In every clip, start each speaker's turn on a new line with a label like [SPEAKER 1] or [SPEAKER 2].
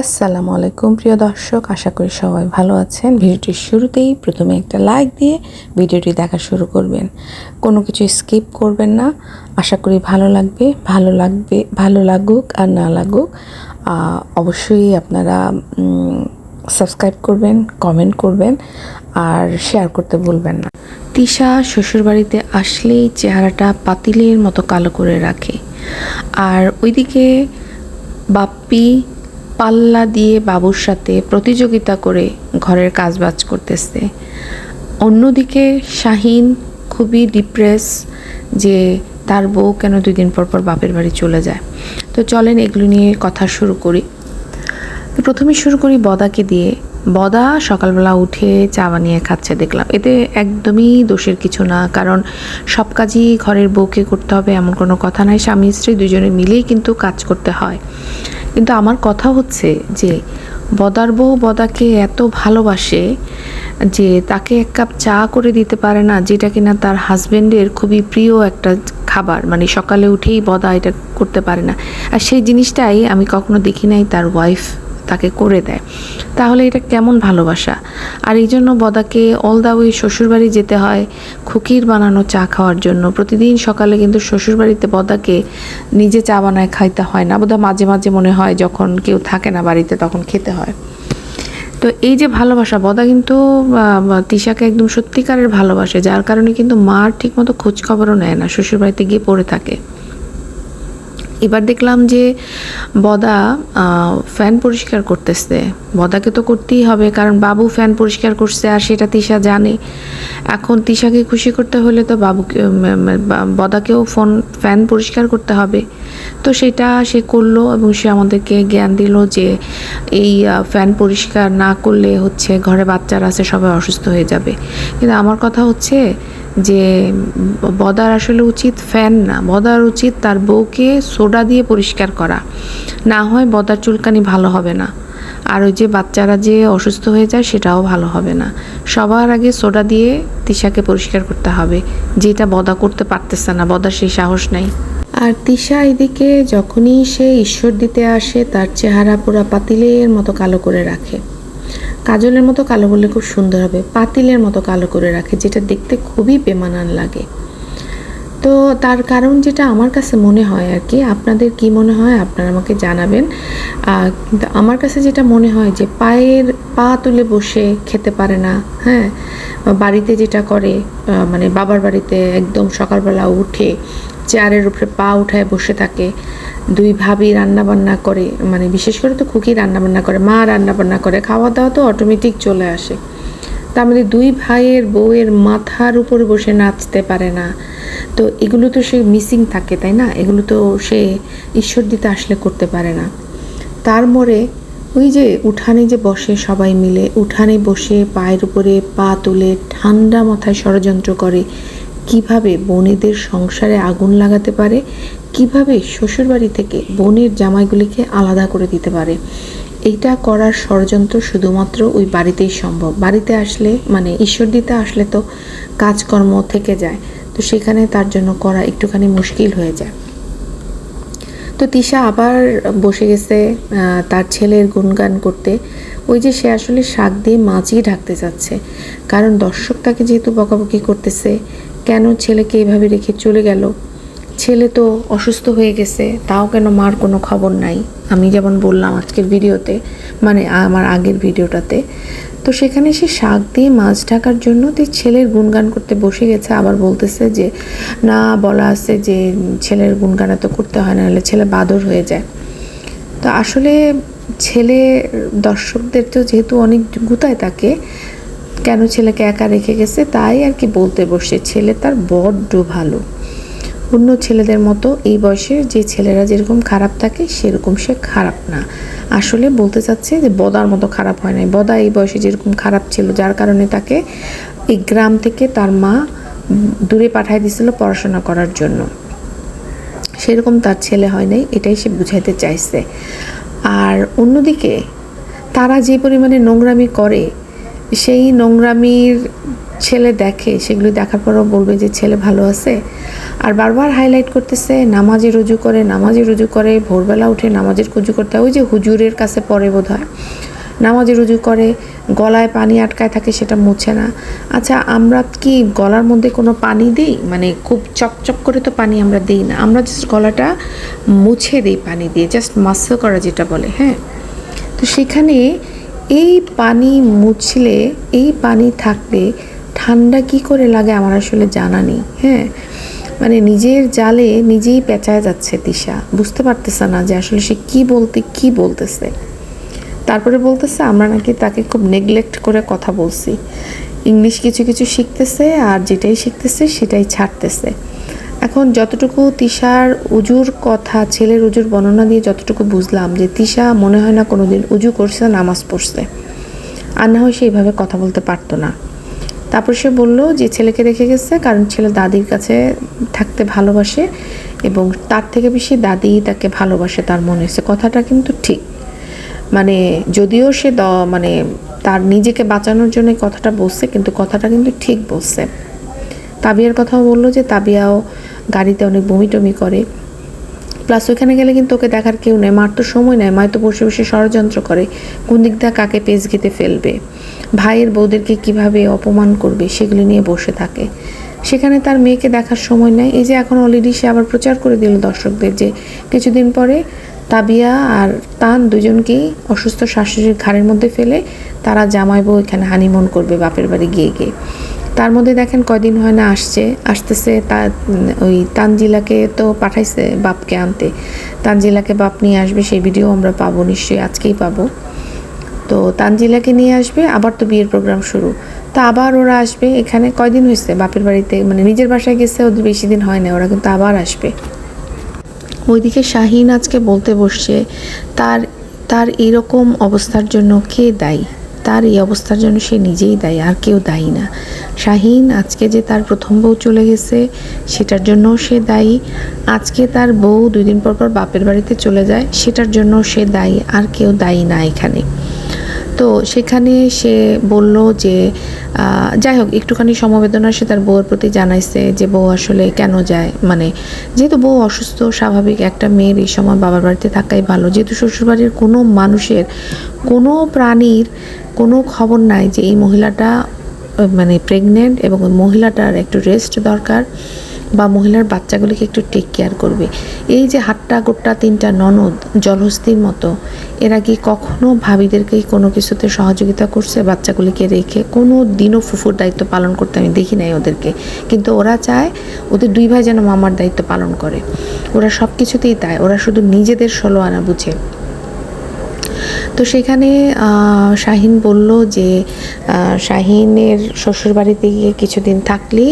[SPEAKER 1] আসসালামু আলাইকুম, প্রিয় দর্শক। আশা করি সবাই ভালো আছেন। ভিডিওটির শুরুতেই প্রথমে একটা লাইক দিয়ে ভিডিওটি দেখা শুরু করবেন। কোনো কিছু স্কিপ করবেন না। আশা করি ভালো লাগবে ভালো লাগবে, ভালো লাগুক আর না লাগুক। অবশ্যই আপনারা সাবস্ক্রাইব করবেন, কমেন্ট করবেন আর শেয়ার করতে ভুলবেন না। তিশা শ্বশুরবাড়িতে আসলেই চেহারাটা পাতিলের মতো কালো করে রাখে। আর ওইদিকে বাপ্পি পাল্লা দিয়ে বাবুর সাথে প্রতিযোগিতা করে ঘরের কাজবাজ করতেছে। অন্যদিকে শাহিন খুবই ডিপ্রেস যে তার বউ কেন দুই দিন পর পর বাপের বাড়ি চলে যায়। তো চলেন এগুলো নিয়ে কথা শুরু করি। তো প্রথমে শুরু করি বদাকে দিয়ে। বদা সকালবেলা উঠে চা বানিয়ে খাচ্ছে দেখলাম। এতে একদমই দোষের কিছু না, কারণ সব কাজই ঘরের বউকে করতে হবে এমন কোনো কথা নাই। স্বামী স্ত্রী দুজনে মিলেই কিন্তু কাজ করতে হয়। কিন্তু আমার কথা হচ্ছে যে বদার বউ বদাকে এত ভালোবাসে যে তাকে এক কাপ চা করে দিতে পারে না, যেটা কিনা তার হাজব্যান্ডের খুবই প্রিয় একটা খাবার। মানে সকালে উঠেই বদা এটা করতে পারে না। আর সেই জিনিসটাই আমি কখনো দেখি নাই তার ওয়াইফ তাকে করে দেয়। তাহলে এটা কেমন ভালোবাসা? আর এই জন্য বদাকে অল দা ওয়ে শ্বশুরবাড়ি যেতে হয়, খুকির বানানো চা খাওয়ার জন্য। প্রতিদিন সকালে কিন্তু শ্বশুরবাড়িতে বদাকে নিজে চা বানায় খাইতে হয় না। বোধহয় মাঝে মাঝে মনে হয় যখন কেউ থাকে না বাড়িতে তখন খেতে হয়। তো এই যে ভালোবাসা, বদা কিন্তু তিশাকে একদম সত্যিকারের ভালোবাসে, যার কারণে কিন্তু মার ঠিকমতো খোঁজখবরও নেয় না, শ্বশুরবাড়িতে গিয়ে পড়ে থাকে। এবার দেখলাম যে বদা ফ্যান পরিষ্কার করতেছে। বদাকে তো করতেই হবে, কারণ বাবু ফ্যান পরিষ্কার করছে আর সেটা তিশা জানে। এখন তিশাকে খুশি করতে হলে তো বাবুকে বদাকেও ফোন ফ্যান পরিষ্কার করতে হবে। তো সেটা সে করল এবং সে আমাদেরকে জ্ঞান দিল যে এই ফ্যান পরিষ্কার না করলে হচ্ছে ঘরে বাচ্চারা আছে, সবাই অসুস্থ হয়ে যাবে। কিন্তু আমার কথা হচ্ছে যে বদার আসলে উচিত ফ্যান না। বদার উচিত তার বউকে সোডা দিয়ে পরিষ্কার করা। না হয় বদার চুলকানি ভালো হবে না। আর ওই যে বাচ্চারা যে অসুস্থ হয়ে যায় সেটাও ভালো হবে না। সবার আগে সোডা দিয়ে তিশাকে পরিষ্কার করতে হবে। যেটা বদা করতে পারতেছে না, বদার সেই সাহস নাই। আর তিশা এদিকে যখনই সে ঈশ্বর দিতে আসে, তার চেহারা পুরা পাতিলের মতো কালো করে রাখে। কাজলের মতো কালো বললে খুব সুন্দর হবে, পাতিলের মতো কালো করে রাখে, যেটা দেখতে খুবই বেমানান লাগে। তো তার কারণ যেটা আমার কাছে মনে হয় আর কি, আপনাদের কি মনে হয় আপনারা আমাকে জানাবেন। কিন্তু আমার কাছে যেটা মনে হয় যে পায়ের পা তুলে বসে খেতে পারে না হ্যাঁ? বাড়িতে যেটা করে মানে বাবার বাড়িতে একদম সকালবেলা উঠে চেয়ারের উপরে পা উঠায় বসে থাকে। দুই ভাবি রান্না বান্না করে মানে বিশেষ করে তো খুকি রান্না বান্না করে, মা রান্না বান্না করে খাওয়া দাওয়া তো অটোমেটিক চলে আসে। তার মধ্যে দুই ভাইয়ের বউয়ের মাথার উপরে বসে নাচতে পারে না। তো এগুলো তো সে মিসিং থাকে, তাই না? এগুলো তো সে ঈশ্বর দিতে আসলে করতে পারে না। তার মরে ওই যে উঠানে যে বসে সবাই মিলে, উঠানে বসে পায়ের উপরে পা তুলে ঠান্ডা মাথায় ষড়যন্ত্র করে। কীভাবে বোনেদের সংসারে আগুন লাগাতে পারে? কীভাবে শ্বশুরবাড়ি থেকে বোনের জামাইগুলিকে আলাদা করে দিতে পারে? এইটা করার ষড়যন্ত্র শুধুমাত্র ওই বাড়িতেই সম্ভব। বাড়িতে আসলে মানে ঈশ্বর দিতে আসলে তো কাজকর্ম থেকে যায়। তো সেখানে তার জন্য করা একটুখানি মুশকিল হয়ে যায়। তো তিশা আবার বসে গেছে তার ছেলের গুণগান করতে। ওই যে সে আসলে শাক দিয়ে মাছই ঢাকতে যাচ্ছে কারণ দর্শক তাকে যেহেতু বকাবকি করতেছে কেন ছেলেকে এভাবে রেখে চলে গেল? ছেলে তো অসুস্থ হয়ে গেছে, তাও কেন মার কোনো খবর নাই? আমি যেমন বললাম আজকের ভিডিওতে মানে আমার আগের ভিডিওটাতে। তো সেখানে সে শাক দিয়ে মাছ ঢাকার জন্য তুই ছেলের গুণগান করতে বসে গেছে, আবার বলতেছে যে, না, বলা আছে যে ছেলের গুণগান এত করতে হয় না হলে ছেলে বাদর হয়ে যায়। তো আসলে ছেলে দর্শকদের তো যেহেতু অনেক গুতায় তাকে কেন ছেলেকে একা রেখে গেছে? তাই আর কি বলতে বসে ছেলে তার বড্ড ভালো। অন্য ছেলেদের মতো এই বয়সে যে ছেলেরা যেরকম খারাপ থাকে, সেরকম সে খারাপ না। আসলে বলতে চাচ্ছে যে বদার মতো খারাপ হয় নাই। বদা এই বয়সে যেরকম খারাপ ছিল, যার কারণে তাকে এই গ্রাম থেকে তার মা দূরে পাঠায় দিছিল পড়াশোনা করার জন্য। সেরকম তার ছেলে হয় নাই, এটাই সে বুঝাইতে চাইছে। আর অন্যদিকে তারা যে পরিমাণে নোংরামি করে সেই নোংরামির ছেলে দেখে, সেগুলো দেখার পরও বলবে যে ছেলে ভালো আছে। আর বারবার হাইলাইট করতেছে, নামাজে রুজু করে, নামাজে রুজু করে, ভোরবেলা উঠে নামাজের রুজু করতে হয়। ওই যে হুজুরের কাছে পরে বোধ হয় নামাজে রুজু করে, গলায় পানি আটকায় থাকে সেটা মুছে না। আচ্ছা আমরা কি গলার মধ্যে কোনো পানি দিই? মানে খুব চকচক করে তো পানি আমরা দিই না। আমরা জাস্ট গলাটা মুছে দিই পানি দিয়ে জাস্ট মাসল করা যেটা বলে হ্যাঁ? তো সেখানে এই পানি মুছলে, এই পানি থাকলে ঠান্ডা কি করে লাগে আমার আসলে জানা নেই হ্যাঁ? মানে নিজের জালে নিজেই পেঁচায় যাচ্ছে তিশা, বুঝতে পারতেছে না যে আসলে সে কি বলতে, কি বলতেছে। তারপরে বলতেছে, আমরা নাকি তাকে খুব নেগলেক্ট করে কথা বলছি। ইংলিশ কিছু কিছু শিখতেছে আর যেটাই শিখতেছে সেটাই ছাড়তেছে। এখন যতটুকু তিশার উজুর কথা, ছেলের উজুর বর্ণনা দিয়ে যতটুকু বুঝলাম যে তিশা মনে হয় না কোনোদিন উজু করছে নামাজ পড়ছে। আর না হয় সেইভাবে কথা বলতে পারতো না। তারপর সে বলল যে ছেলেকে রেখে গেছে কারণ ছেলে দাদির কাছে থাকতে ভালোবাসে এবং তার থেকে বেশি দাদি তাকে ভালোবাসে, তার মনে হয়েছে। কথাটা কিন্তু ঠিক। মানে যদিও সে দ মানে তার নিজেকে বাঁচানোর জন্য কথাটা বলছে, কিন্তু কথাটা কিন্তু ঠিক বলছে। তাবিয়ার কথাও বলল যে তাবিয়াও গাড়িতে অনেক বমি টমি করে। প্লাস ওইখানে গেলে কিন্তু ওকে দেখার কেউ নেই, মার তো সময় নেয় মায় তো বসে বসে ষড়যন্ত্র করে, কোন দিক দিয়ে কাকে পেজ ঘেতে ফেলবে? ভাইয়ের বউদেরকে কীভাবে অপমান করবে সেগুলি নিয়ে বসে থাকে। সেখানে তার মেয়েকে দেখার সময় নেয় এই যে এখন অলরেডি সে আবার প্রচার করে দিল দর্শকদের যে কিছুদিন পরে তাবিয়া আর তান দুজনকেই অসুস্থ শাশুড়ির ঘাড়ের মধ্যে ফেলে তারা জামাইবো এখানে হানিমুন করবে বাপের বাড়ি গিয়ে গিয়ে। তার মধ্যে দেখেন কয়দিন হয় না আসছে, আসতেছে তা, ওই তানজিলাকে তো পাঠাইছে বাপকে আনতে। তানজিলাকে বাপ নিয়ে আসবে, সেই ভিডিও আমরা পাবো নিশ্চয়ই, আজকেই পাবো। তো তানজিলাকে নিয়ে আসবে, আবার তো বিয়ের প্রোগ্রাম শুরু। তা আবার ওরা আসবে, এখানে কয়দিন হয়েছে বাপের বাড়িতে মানে নিজের বাসায় গেছে, ওদের বেশি দিন হয় না, ওরা কিন্তু আবার আসবে। ওইদিকে শাহিন আজকে বলতে বসছে, তার তার এরকম অবস্থার জন্য কে দায়ী? তার এই অবস্থার জন্য সে নিজেই দায়ী, আর কেউ দায়ী না। শাহিন আজকে যে তার প্রথম বউ চলে গেছে, সেটার জন্য সে দায়ী। আজকে তার বউ দুই দিন পর পর বাপের বাড়িতে চলে যায়, সেটার জন্য সে দায়ী, আর কেউ দায়ী না এখানে। তো সেখানে সে বলল যে যাই হোক, একটুখানি সমবেদনা সে তার বউয়ের প্রতি জানাইছে যে বউ আসলে কেন যায়। মানে যেহেতু বউ অসুস্থ, স্বাভাবিক একটা মেয়ের এই সময় বাবার বাড়িতে থাকাই ভালো। যেহেতু শ্বশুরবাড়ির কোনো মানুষের কোনো প্রাণীর কোনো খবর নাই যে এই মহিলাটা মানে প্রেগনেন্ট এবং মহিলাটার একটু রেস্ট দরকার। বা মহিলার বাচ্চাগুলিকে একটু টেক কেয়ার করবে। এই যে হাট্টা গোট্টা, তিনটা ননদ, জলহস্তির মতো, এরা কি কখনো ভাবিদেরকে কোনো কিছুতে সহযোগিতা করছে? বাচ্চাগুলিকে রেখে কোনো দিনও ফুফুর দায়িত্ব পালন করতে আমি দেখি নাই ওদেরকে। কিন্তু ওরা চায় ওদের দুই ভাই যেন মামার দায়িত্ব পালন করে। ওরা সব কিছুতেই তাই। ওরা শুধু নিজেদের ষোলো আনা বুঝে। তো সেখানে শাহিন বলল যে শাহিনের শ্বশুরবাড়িতে গিয়ে কিছুদিন থাকলেই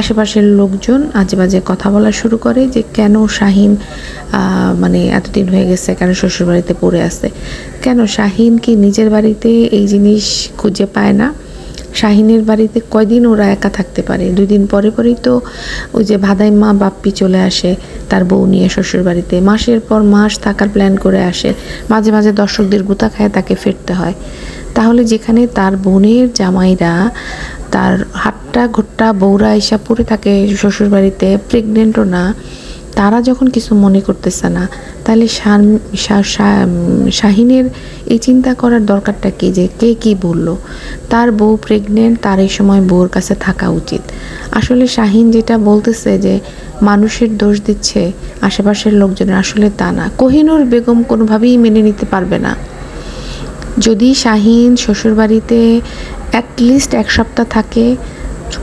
[SPEAKER 1] আশেপাশের লোকজন আজে বাজে কথা বলা শুরু করে যে, কেন শাহিন মানে এতদিন হয়ে গেছে, কেন শ্বশুরবাড়িতে পড়ে আছে? কেন শাহিন কি নিজের বাড়িতে এই জিনিস খুঁজে পায় না? শাহিনের বাড়িতে কয়দিন ওরা একা থাকতে পারে? দুই দিন পরে পরেই তো ওই যে ভাদাই মা বাপ্পি চলে আসে, তার বউ নিয়ে শ্বশুর বাড়িতে। মাসের পর মাস থাকার প্ল্যান করে আসে। মাঝে মাঝে দর্শকদের গুতা খায়, তাকে ফিরতে হয়। তাহলে যেখানে তার বোনের জামাইরা, তার হাটটা ঘুট্টা বৌরা এসা পড়ে থাকে শ্বশুর বাড়িতে। প্রেগনেন্টও না। তারা যখন কিছু মনে করতেছে না, তাহলে শাহিনের এই চিন্তা করার দরকারটা কি? যে কে কি বলল? তার বউ প্রেগনেন্ট তার এই সময় বউর কাছে থাকা উচিত। আসলে শাহিন যেটা বলতেছে যে, মানুষের দোষ দিচ্ছে আশেপাশের লোকজনের, আসলে তা না। কোহিনুর বেগম কোনোভাবেই মেনে নিতে পারবে না। যদি শাহিন শ্বশুরবাড়িতে অ্যাটলিস্ট এক সপ্তাহ থাকে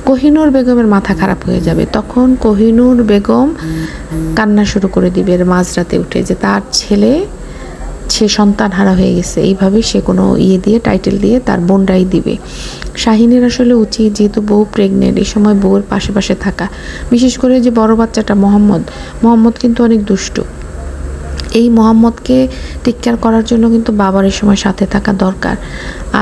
[SPEAKER 1] কোহিনুর বেগমের মাথা খারাপ হয়ে যাবে, তখন কোহিনুর বেগম কান্না শুরু করে দিবে মাঝরাতে উঠে যে তার ছেলে, সে সন্তান হারা হয়ে গেছে। এইভাবে সে কোনো ইয়ে দিয়ে টাইটেল দিয়ে তার বোনরাই দিবে। শাহিনের আসলে উচিত যেহেতু বউ প্রেগনেন্ট এই সময় বউয়ের পাশে পাশে থাকা। বিশেষ করে যে বড় বাচ্চাটা মোহাম্মদ মোহাম্মদ কিন্তু অনেক দুষ্টু। এই মোহাম্মদকে টেক কেয়ার করার জন্য কিন্তু বাবার এই সময় সাথে থাকা দরকার।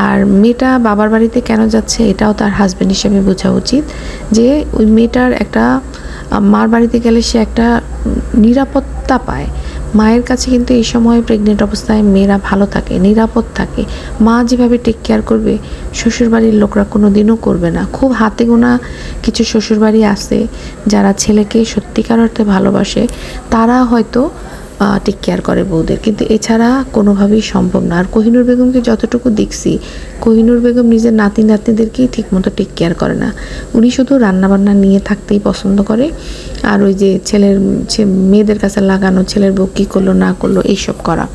[SPEAKER 1] আর মেয়েটা বাবার বাড়িতে কেন যাচ্ছে এটাও তার হাজব্যান্ড হিসেবে বোঝা উচিত যে ওই মেয়েটার একটা মার বাড়িতে গেলে সে একটা নিরাপত্তা পায়। মায়ের কাছে কিন্তু এই সময় প্রেগনেন্ট অবস্থায় মেয়েরা ভালো থাকে, নিরাপদ থাকে। মা যেভাবে টেক কেয়ার করবে, শ্বশুরবাড়ির লোকরা কোনো দিনও করবে না। খুব হাতে গোনা কিছু শ্বশুরবাড়ি আছে যারা ছেলেকে সত্যিকার অর্থে ভালোবাসে, তারা হয়তো টেক কেয়ার করে বউদের। কিন্তু এছাড়া কোনোভাবেই সম্ভব না। আর কোহিনুর বেগমকে যতটুকু দেখছি, কোহিনুর বেগম নিজের নাতি নাতনিদেরকেই ঠিকমতো টেক কেয়ার করে না। উনি শুধু রান্নাবান্না নিয়ে থাকতেই পছন্দ করে। আর ওই যে ছেলের মেয়েদের কাছে লাগানো, ছেলের বউ কী করল, না করল, এইসব করা।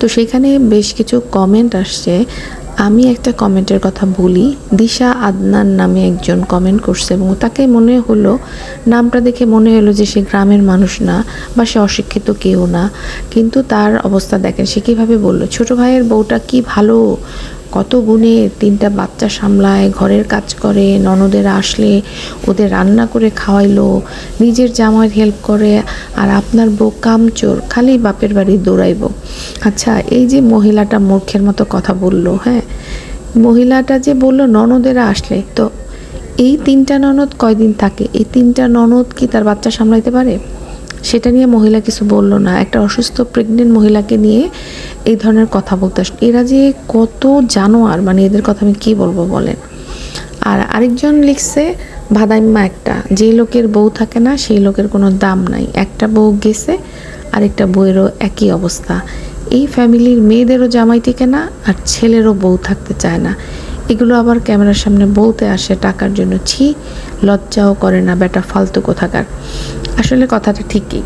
[SPEAKER 1] তো সেখানে বেশ কিছু কমেন্ট আসছে। আমি একটা কমেন্টের কথা বলি। দিশা আদনান নামে একজন কমেন্ট করছে এবং তাকে মনে হলো, নামটা দেখে মনে হলো যে সে গ্রামের মানুষ না বা সে অশিক্ষিত কেউ না। কিন্তু তার অবস্থা দেখেন, সে কীভাবে বলল, ছোট ভাইয়ের বউটা কি ভালো কত গুণে তিনটা বাচ্চা সামলায়, ঘরের কাজ করে, ননদের আসলে ওদের রান্না করে খাওয়াইলো, নিজের জামাইয়ের হেল্প করে, আর আপনার বউ কামচোর, খালি বাপের বাড়ি দৌড়াইব। আচ্ছা এই যে মহিলাটা মূর্খের মতো কথা বলল হ্যাঁ? মহিলাটা যে বলল ননদেরা আসলে, তো এই তিনটা ননদ কয়দিন থাকে? এই তিনটা ননদ কি তার বাচ্চা সামলাইতে পারে? সেটা নিয়ে মহিলা কিছু বলল না। একটা অসুস্থ প্রেগনেন্ট মহিলাকে নিয়ে এই ধরনের কথা বলতে এরা যে কত জানোয়ার মানে এদের কথা আমি কি বলব বলেন? আর আরেকজন লিখছে ভাদাইম্মা একটা, যে লোকের বউ থাকে না, সেই লোকের কোনো দাম নাই। একটা বউ গেছে, আরেকটা বউয়েরও একই অবস্থা। এই ফ্যামিলির মেয়েদেরও জামাই টিকে না, আর ছেলেরও বউ থাকতে চায় না। এগুলো আবার ক্যামেরার সামনে বলতে আসে টাকার জন্য, ছি, লজ্জাও করে না বেটা ফালতু কোথাকার। আসলে কথাটা ঠিকই।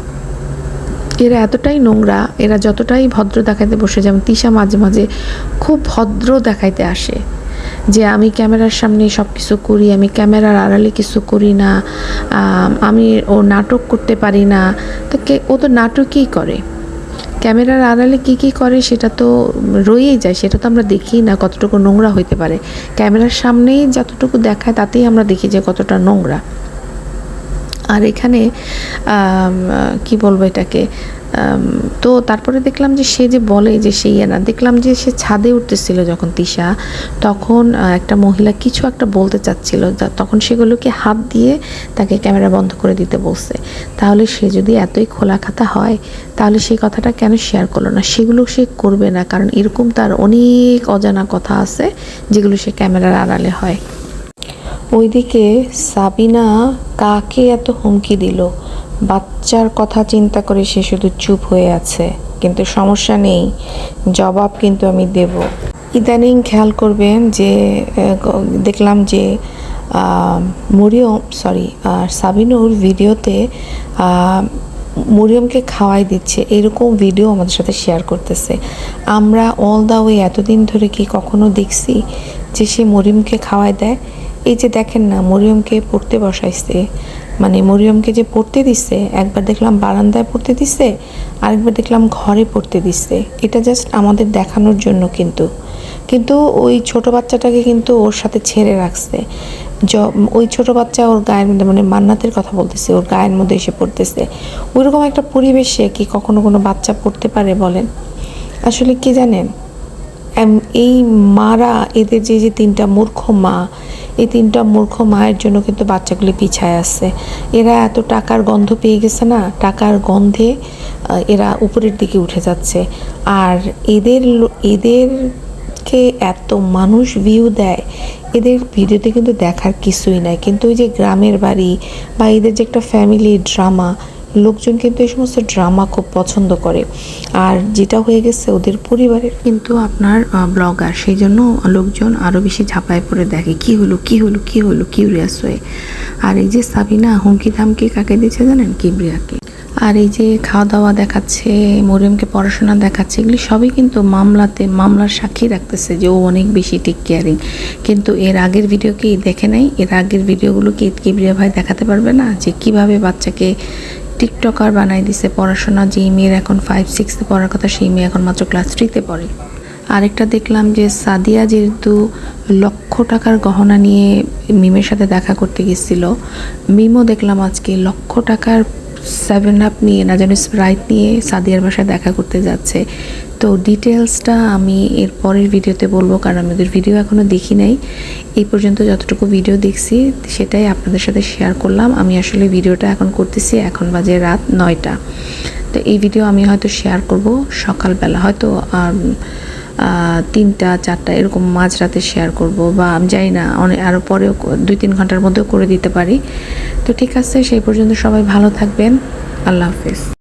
[SPEAKER 1] এরা এতটাই নোংরা, এরা যতটাই ভদ্র দেখাইতে বসে, যেমন তিশা মাঝে মাঝে খুব ভদ্র দেখাইতে আসে, যে আমি ক্যামেরার সামনে সব কিছু করি, আমি ক্যামেরার আড়ালে কিছু করি না আমি ও নাটক করতে পারি না। তো কে, ও তো নাটকই করে। ক্যামেরার আড়ালে কী কী করে সেটা তো রয়েই যায়, সেটা তো আমরা দেখি না কতটুকু নোংরা হইতে পারে। ক্যামেরার সামনেই যতটুকু দেখায় তাতেই আমরা দেখি যে কতটা নোংরা। আর এখানে কি বলব এটাকে? তো তারপরে দেখলাম যে সে যে বলে যে সেই ইয়ে না, দেখলাম যে সে ছাদে উঠতেছিল যখন তিশা, তখন একটা মহিলা কিছু একটা বলতে চাচ্ছিল তখন সেগুলোকে হাত দিয়ে তাকে ক্যামেরা বন্ধ করে দিতে বলছে। তাহলে সে যদি এতই খোলা খাতা হয়, তাহলে সেই কথাটা কেন শেয়ার করল না? সেগুলো সে করবে না, কারণ এরকম তার অনেক অজানা কথা আছে, যেগুলো সে ক্যামেরার আড়ালে হয়। ওইদিকে সাবিনা কাকে এত হুমকি দিল? বাচ্চার কথা চিন্তা করে সে শুধু চুপ হয়ে আছে। কিন্তু সমস্যা নেই, জবাব কিন্তু আমি দেব। ইদানিং খেয়াল করবেন যে দেখলাম যে মরিয়ম, সরি সাবিনুর ভিডিওতে মরিয়মকে খাওয়াই দিচ্ছে। এরকম ভিডিও আমাদের সাথে শেয়ার করতেছে। আমরা অল দা ওয়ে এতদিন ধরে কি কখনো দেখছি যে সে মরিয়মকে খাওয়াই দেয়? এই যে দেখেন না, মরিয়মকে পড়তে বসাইছে। মানে মরিয়মকে যে পড়তে দিচ্ছে একবার দেখলাম বারান্দায় পড়তে দিচ্ছে আরেকবার দেখলাম ঘরে পড়তে দিচ্ছে এটা জাস্ট আমাদের দেখানোর জন্য কিন্তু। কিন্তু ওই ছোট বাচ্চাটাকে কিন্তু ওর সাথে ছেড়ে রাখছে। য- ওই ছোট বাচ্চা ওর গায়ের মধ্যে মানে মান্নাতের কথা বলতেছে, ওর গায়ের মধ্যে এসে পড়তেছে। ওইরকম একটা পরিবেশে কি কখনো কোনো বাচ্চা পড়তে পারে বলেন? আসলে কি জানেন? এই মারা, এদের যে যে তিনটা মূর্খ মা এই তিনটা মূর্খ মায়ের জন্য কিন্তু বাচ্চাগুলি পিছায় আছে এরা এত টাকার গন্ধ পেয়ে গেছে না, টাকার গন্ধে এরা উপরের দিকে উঠে যাচ্ছে। আর এদের এদেরকে এত মানুষ ভিউ দেয়, এদের ভিডিওতে কিন্তু দেখার কিছুই নাই। কিন্তু ওই যে গ্রামের বাড়ি বা এদের যে একটা ফ্যামিলি ড্রামা লোকজন কিন্তু এই সমস্ত ড্রামা খুব পছন্দ করে। আর যেটা হয়ে গেছে ওদের পরিবারের। কিন্তু আপনার ব্লগার সেই জন্য লোকজন আরও বেশি ঝাঁপায় পড়ে দেখে, কি হলো কি হলো কি হলো কিউরিয়াস হয়ে। আর এই যে সাবিনা, হুমকি ধামকি কাকে দিচ্ছে জানেন? কিবরিয়াকে। আর এই যে খাওয়া দাওয়া দেখাচ্ছে, মরিয়মকে পড়াশোনা দেখাচ্ছে, এগুলি সবই কিন্তু মামলাতে, মামলার সাক্ষী রাখতেছে যে ও অনেক বেশি টেক কেয়ারিং কিন্তু এর আগের ভিডিও কি দেখে নাই? এর আগের ভিডিওগুলো কি কিবরিয়া ভাই দেখাতে পারবে না? যে কীভাবে বাচ্চাকে টিকটকার বানাই দিছে পড়াশোনা, যেই মেয়ের এখন ফাইভ সিক্সে পড়ার কথা, সেই মেয়ে এখন মাত্র ক্লাস থ্রিতে পড়ে। আরেকটা দেখলাম যে সাদিয়া যেহেতু লক্ষ টাকার গহনা নিয়ে মিমের সাথে দেখা করতে গেছিল, মিমও দেখলাম আজকে লক্ষ টাকার সেভেন আপ নিয়ে না যেন স্প্রাইট নিয়ে সাদিয়ার বাসায় দেখা করতে যাচ্ছে। তো ডিটেলসটা আমি এর পরের ভিডিওতে বলব কারণ আমি ওদের ভিডিও এখনও দেখি নাই। এই পর্যন্ত যতটুকু ভিডিও দেখছি সেটাই আপনাদের সাথে শেয়ার করলাম। আমি আসলে ভিডিওটা এখন করতেছি এখন বাজে রাত নয়টা। তো এই ভিডিও আমি হয়তো শেয়ার করব সকালবেলা হয়তো আহ, তিনটা, চারটা এরকম মাঝরাতে শেয়ার করব বা আমি জানি না অনেক আরও পরেও দুই, তিন ঘণ্টার মধ্যেও করে দিতে পারি। তো ঠিক আছে, সেই পর্যন্ত সবাই ভালো থাকবেন। আল্লাহ হাফিজ।